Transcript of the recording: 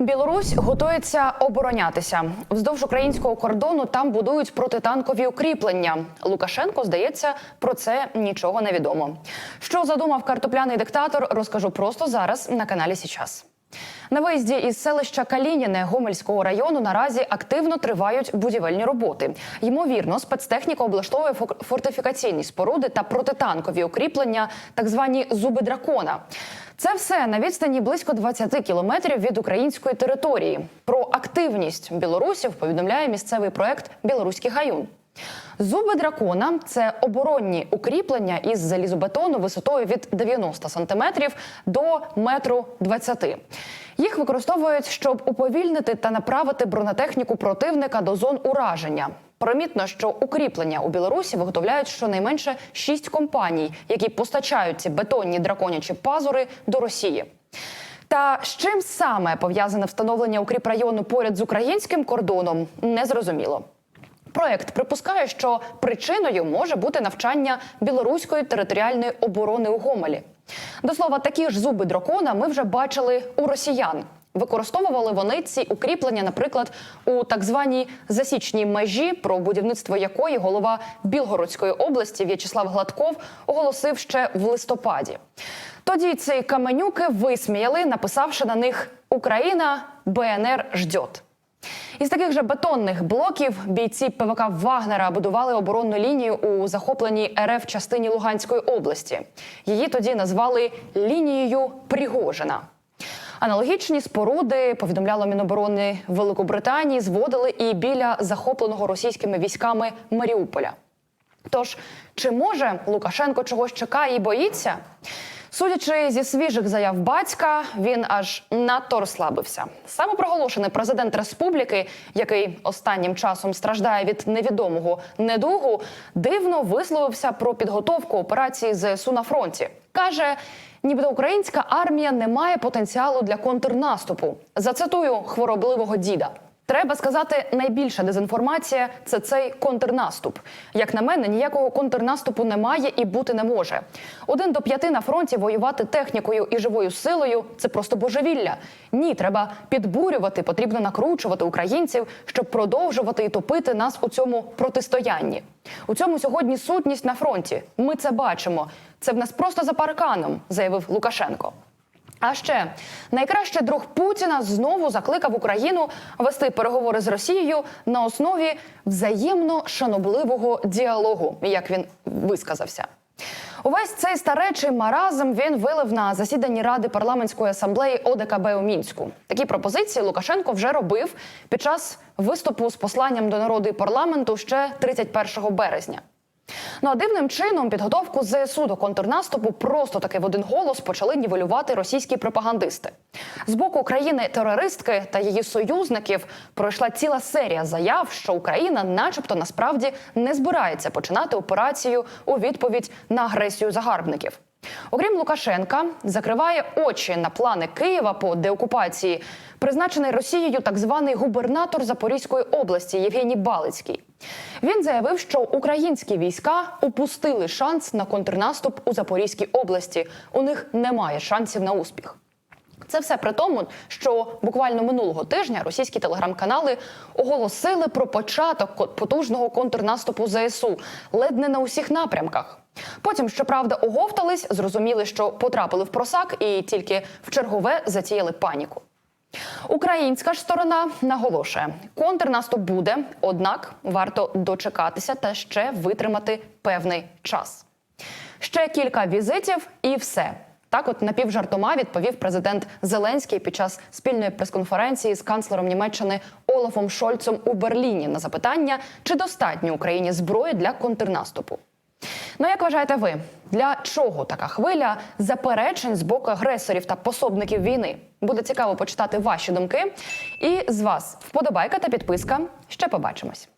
Білорусь готується оборонятися вздовж українського кордону. Там будують протитанкові укріплення. Лукашенко здається, про це нічого не відомо. Що задумав картопляний диктатор, розкажу просто зараз на каналі Січас. На виїзді із селища Калініне Гомельського району наразі активно тривають будівельні роботи. Ймовірно, спецтехніка облаштовує фор- фортифікаційні споруди та протитанкові укріплення, так звані зуби дракона. Це все на відстані близько 20 кілометрів від української території. Про активність білорусів повідомляє місцевий проект Білоруський гаюн. Зуби дракона це оборонні укріплення із залізобетону висотою від 90 сантиметрів до метру 20. Їх використовують, щоб уповільнити та направити бронетехніку противника до зон ураження. Примітно, що укріплення у Білорусі виготовляють щонайменше шість компаній, які постачають ці бетонні драконячі пазури до Росії. Та з чим саме пов'язане встановлення укріпрайону поряд з українським кордоном, незрозуміло. Проект припускає, що причиною може бути навчання білоруської територіальної оборони у Гомелі. До слова, такі ж зуби дракона ми вже бачили у росіян. Використовували вони ці укріплення, наприклад, у так званій засічній межі, про будівництво якої голова Білгородської області В'ячеслав Гладков оголосив ще в листопаді. Тоді ці каменюки висміяли, написавши на них Україна БНР ждет. Із таких же бетонних блоків бійці ПВК Вагнера будували оборонну лінію у захопленій РФ частині Луганської області. Її тоді назвали лінією Пригожина. Аналогічні споруди повідомляло Міноборони Великобританії, зводили і біля захопленого російськими військами Маріуполя. Тож, чи може Лукашенко чогось чекає і боїться? Судячи зі свіжих заяв батька, він аж надто розслабився. Самопроголошений президент республіки, який останнім часом страждає від невідомого недугу, дивно висловився про підготовку операції ЗСУ на фронті. каже. Нібито українська армія не має потенціалу для контрнаступу. Зацитую хворобливого діда. Треба сказати, найбільша дезінформація це цей контрнаступ. Як на мене, ніякого контрнаступу немає і бути не може. Один до п'яти на фронті воювати технікою і живою силою це просто божевілля. Ні, треба підбурювати, потрібно накручувати українців, щоб продовжувати і топити нас у цьому протистоянні. У цьому сьогодні сутність на фронті. Ми це бачимо. Це в нас просто за парканом, заявив Лукашенко. А ще найкращий друг Путіна знову закликав Україну вести переговори з Росією на основі взаємно шанобливого діалогу, як він висказався. Увесь цей старечий маразм він вилив на засіданні Ради парламентської асамблеї ОДКБ у мінську. Такі пропозиції Лукашенко вже робив під час виступу з посланням до народу і парламенту ще 31 березня. Ну а дивним чином підготовку ЗСУ до контрнаступу просто таки в один голос почали нівелювати російські пропагандисти. З боку країни-терористки та її союзників пройшла ціла серія заяв, що Україна, начебто, насправді не збирається починати операцію у відповідь на агресію загарбників. Окрім Лукашенка, закриває очі на плани Києва по деокупації, призначений Росією так званий губернатор Запорізької області Євгеній Балицький. Він заявив, що українські війська упустили шанс на контрнаступ у Запорізькій області. У них немає шансів на успіх. Це все при тому, що буквально минулого тижня російські телеграм-канали оголосили про початок потужного контрнаступу ЗСУ ледь не на усіх напрямках. Потім, щоправда, оговтались, зрозуміли, що потрапили в просак, і тільки в чергове затіяли паніку. Українська ж сторона наголошує, контрнаступ буде, однак варто дочекатися та ще витримати певний час. Ще кілька візитів і все. Так, от напівжартома відповів президент Зеленський під час спільної прес-конференції з канцлером Німеччини Олафом Шольцем у Берліні на запитання, чи достатньо Україні зброї для контрнаступу. Ну, як вважаєте ви, для чого така хвиля заперечень з боку агресорів та пособників війни? Буде цікаво почитати ваші думки. І з вас вподобайка та підписка. Ще побачимось.